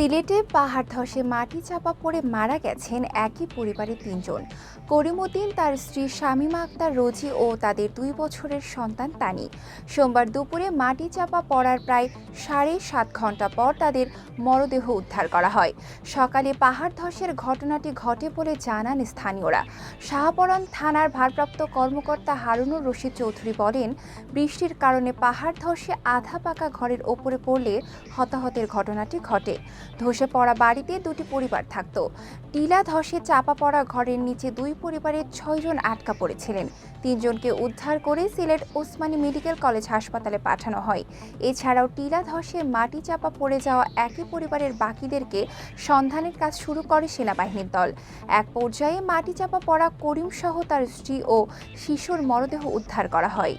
সিলেটে পাহাড় ধসে মাটি চাপা পড়ে মারা গেছেন একই পরিবারের তিনজন। করিমুদ্দিন তার স্ত্রী শামীমা আক্তার রোজি ও তাদের দুই বছরের সন্তান তানি। সোমবার দুপুরে মাটি চাপা পড়ার প্রায় সাড়ে সাত ঘণ্টা পর তাদের মরদেহ উদ্ধার করা হয়। সকালে পাহাড় ধসের ঘটনাটি ঘটে বলে জানান স্থানীয়রা। শাহপরণ থানার ভারপ্রাপ্ত কর্মকর্তা হারুনুর রশিদ চৌধুরী বলেন, বৃষ্টির কারণে পাহাড় ধসে আধা পাকা ঘরের ওপরে পড়লে হতাহতের ঘটনাটি ঘটে। ধসে পড়া বাড়িতে দুটি পরিবার থাকত। টিলা ধসে চাপা পড়া ঘরের নিচে দুই পরিবারের ছয়জন আটকা পড়েছিলেন। তিনজনকে উদ্ধার করে সিলেট ওসমানী মেডিকেল কলেজ হাসপাতালে পাঠানো হয়। এছাড়াও টিলা ধসে মাটি চাপা পড়ে যাওয়া একই পরিবারের বাকিদেরকে সন্ধানের কাজ শুরু করে সেনাবাহিনীর দল। এক পর্যায়ে মাটি চাপা পড়া করিমসহ তার স্ত্রী ও শিশুর মরদেহ উদ্ধার করা হয়।